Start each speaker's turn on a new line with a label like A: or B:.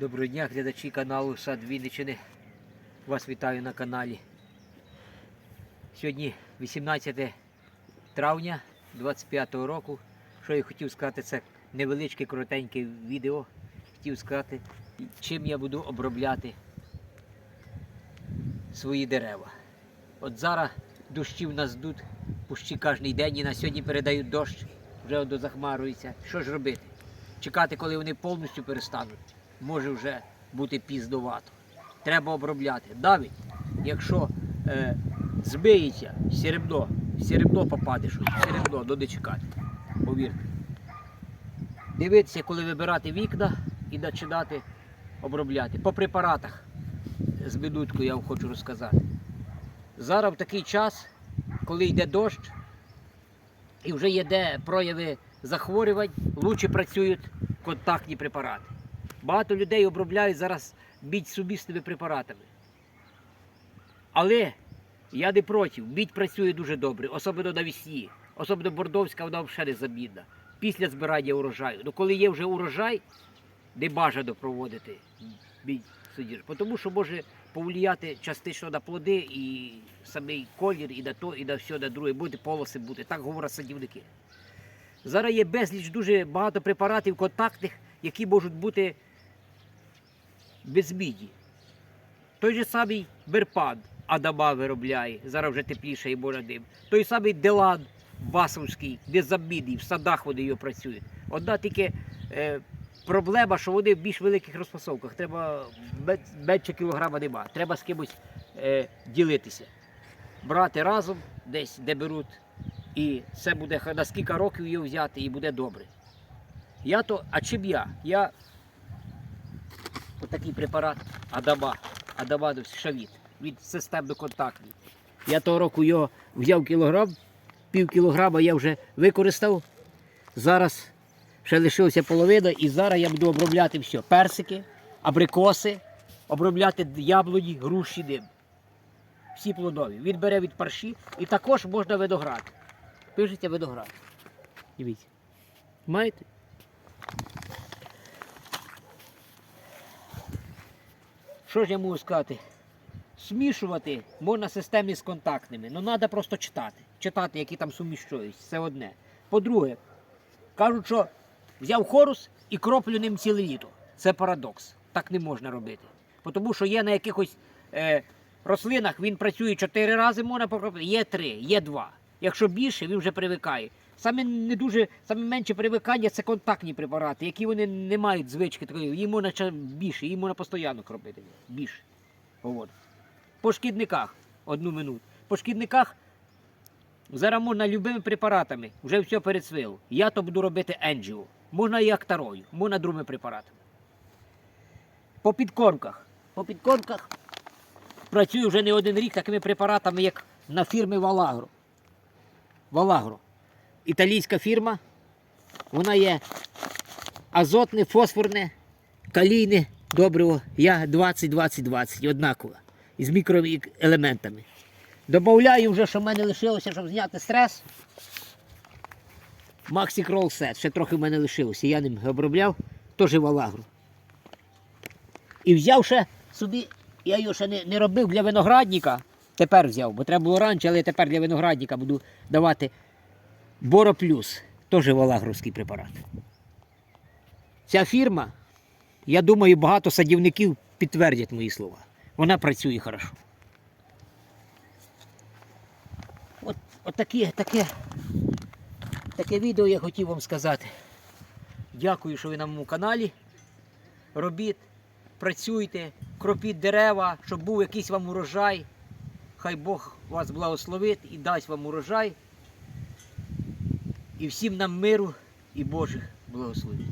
A: Доброго дня, глядачі каналу Сад Вінничини. Вас вітаю на каналі. Сьогодні 18 травня 25 року. Що я хотів сказати, це невеличке коротеньке відео. Хотів сказати, чим я буду обробляти свої дерева. От зараз дощі в нас йдуть пущі кожен день і на сьогодні передають дощ, вже от захмарується. Що ж робити? Чекати, коли вони повністю перестануть, може вже бути піздовато. Треба обробляти. Навіть якщо е, збиється серебро, серебро попаде щось, серебро, до чекати. Повірте. Дивитися, коли вибирати вікна і починати обробляти. По препаратах з бедуткою я вам хочу розказати. Зараз в такий час, коли йде дощ, і вже є де прояви захворювань, лучше працюють контактні препарати. Багато людей обробляють зараз мідь сумісними препаратами. Але я не проти, мідь працює дуже добре, особливо навесні. Особливо бордовська, вона взагалі незамінна. Після збирання урожаю. Ну коли є вже урожай, не бажано проводити мідь судір, тому що може повлияти частично на плоди і самий колір, і на то, і на все, на друге, буде полоси бути. Так говорять садівники. Зараз є безліч дуже багато препаратів контактних, які можуть бути без міді. Той же самий Берпан Адама виробляє, зараз вже тепліше і дим. Той самий Делан Басовський, безамідний, в садах вони його працюють. Одна тільки е, проблема, що вони в більш великих розфасовках. Треба менше кілограма нема. Треба з кимось е, ділитися. Брати разом десь, де беруть. І це буде на скільки років його взяти, і буде добре. Я то, а чим я? Я отакий препарат Адама, Адамадовський шавіт. Він системно контактний. Я того року його взяв кілограм, пів кілограма я вже використав. Зараз ще лишилася половина, і зараз я буду обробляти все. Персики, абрикоси, обробляти яблуні, груші ним. Всі плодові. Він бере від парші і також можна виноград. Пишеться виноград. Дивіться. Маєте? Що ж я можу сказати? Смішувати можна системі з контактними. Ну треба просто читати. Читати, які там суміщують. Це одне. По-друге, кажуть, що взяв хорус і кроплю ним ціле літо. Це парадокс. Так не можна робити. Тому що є на якихось е, рослинах він працює чотири рази, можна покропити, є три, є два. Якщо більше, він вже привикає. Саме не дуже, саме менше привикання це контактні препарати, які вони не мають звички такої. Їм можна більше, їм можна постійно кропити. Більше. От. По шкідниках, одну минуту. По шкідниках зараз можна любими препаратами, вже все перецвило. Я то буду робити енджіо. Можна і актарою, можна другими препаратами. По підкормках. По підкормках працюю вже не один рік такими препаратами, як на фірмі Валагро. Валагро. Італійська фірма. Вона є азотне, фосфорне, калійне добриво. Я 20-20-20, однаково. Із мікроелементами. Добавляю вже, що в мене лишилося, щоб зняти стрес. Maxi Roll Set. Ще трохи в мене лишилося. Я ним обробляв, теж валагру. І взяв ще собі, я його ще не, не робив для виноградника. Тепер взяв, бо треба було раніше, але тепер для виноградника буду давати Боро Плюс. Теж валагровський препарат. Ця фірма, я думаю, багато садівників підтвердять мої слова. Вона працює хорошо. От, от таке, таке, таке відео я хотів вам сказати. Дякую, що ви на моєму каналі. Робіть, працюйте, кропіть дерева, щоб був якийсь вам урожай. Хай Бог вас благословить і дасть вам урожай. І всім нам миру і Божих благословень.